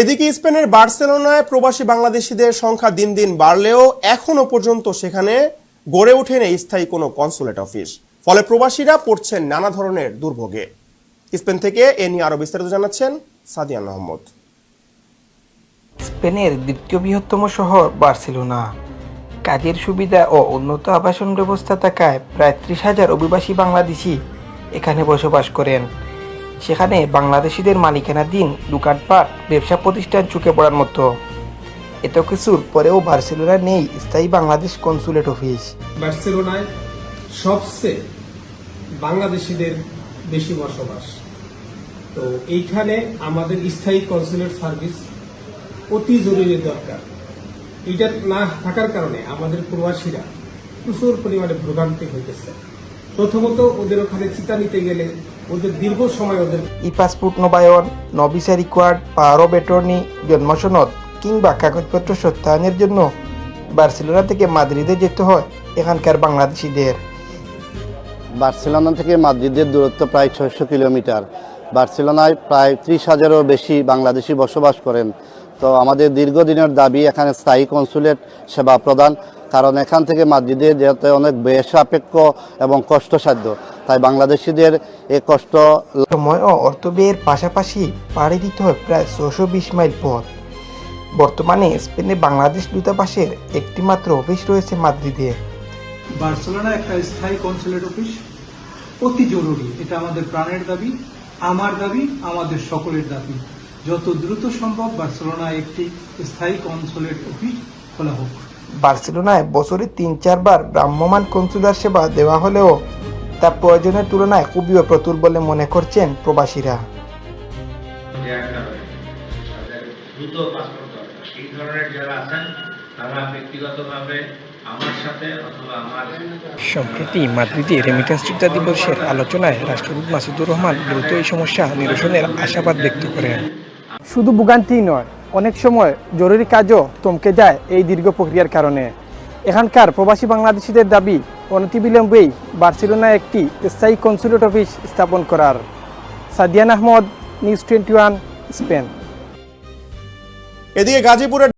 এদিকে স্পেনের বার্সেলোনায় প্রবাসী বাংলাদেশিদের সংখ্যা দিন দিন বাড়লেও এখনও পর্যন্ত সেখানে গড়ে ওঠেনি স্থায়ী কোনো কনসুলেট অফিস। ফলে প্রবাসীরা পড়ছেন নানা ধরনের দুর্ভোগে। স্পেন থেকে এ নিয়ে আরও বিস্তারিত জানাচ্ছেন সাদিয়ান আহমদ। স্পেনের দ্বিতীয় বৃহত্তম শহর বার্সেলোনা। কাজের সুবিধা ও উন্নত আবাসন ব্যবস্থা থাকায় প্রায় ত্রিশ হাজার অভিবাসী বাংলাদেশি এখানে বসবাস করেন। সেখানে বাংলাদেশিদের মালিকানাধীন দোকানপাট ব্যবসা প্রতিষ্ঠান চুকে পড়ার মতো। এত কিছুর পরেও বার্সেলোনা নেই স্থায়ী বাংলাদেশ কনসুলেট অফিস। বার্সেলোনায় সবচেয়ে বাংলাদেশিদের বেশি বসবাস। তো এইখানে আমাদের স্থায়ী কনসুলেট সার্ভিস অতি জরুরি দরকার। এটা না থাকার কারণে আমাদের প্রবাসীরা প্রচুর পরিমাণে ভোগান্তি হইতেছে। প্রথমত ওদের ওখানে চিতা নিতে গেলে ওদের দীর্ঘ সময় ওদের ই পাসপোর্ট নবায়ন নবিসা রিকোয়ার্ড পাওয়ার অফ অ্যাটর্নি জন্মসনদ কিংবা কাগজপত্র সত্যায়নের জন্য বার্সেলোনা থেকে মাদ্রিদে যেতে হয় এখানকার বাংলাদেশিদের। বার্সেলোনা থেকে মাদ্রিদের দূরত্ব প্রায় ছয়শো কিলোমিটার। বার্সেলোনায় প্রায় ত্রিশ হাজারও বেশি বাংলাদেশি বসবাস করেন। তো আমাদের দীর্ঘদিনের দাবি এখানে স্থায়ী কনসুলেট সেবা প্রদান। কারণ এখান থেকে মাদ্রিদে যেতে অনেক ব্যয়সাপেক্ষ এবং কষ্টসাধ্য তাই বাংলাদেশিদের এ কষ্ট সময় ও অর্থ ব্যয়ের পাশাপাশি পাড়ি দিতে হয় প্রায় ছশো বিশ মাইল পথ। বর্তমানে স্পেনে বাংলাদেশ দূতাবাসের একটি মাত্র অফিস রয়েছে মাদ্রিদে। বার্সেলোনা একটা স্থায়ী কনসুলেট অফিস। অতি জরুরি এটা আমাদের প্রাণের দাবি আমার দাবি আমাদের সকলের দাবি। যত দ্রুত সম্ভব বার্সেলোনা একটি স্থায়ী কনসুলেট অফিস খোলা হোক। বার্সেলোনায় বছরে তিন চারবার ভ্রাম্যমাণ কনসুলার সেবা দেওয়া হলেও তা প্রয়োজনের তুলনায় খুবই প্রতুল বলে মনে করছেন প্রবাসীরা। যে একটা রয়েছে তাদের দ্রুত পাসপোর্ট দরকার এই ধরনের যারা আছেন তারা ব্যক্তিগতভাবে আমার সাথে অথবা আমার সম্প্রতি মাদ্রিদে রেমিটেন্স যোদ্ধা দিবসের আলোচনায় রাষ্ট্রদূত মাসুদুর রহমান দ্রুত এই সমস্যা নিরসনের আশাবাদ ব্যক্ত করেন। শুধু ভোগান্তি নয় অনেক সময় জরুরি কাজও থমকে যায় এই দীর্ঘ প্রক্রিয়ার কারণে। এখানকার প্রবাসী বাংলাদেশিদের দাবি, অনতিবিলম্বেই বার্সেলোনায় একটি স্থায়ী কনসুলেট অফিস স্থাপন করার। Sadiyan Ahmed, news twenty one, Spain. এদিকে গাজীপুরের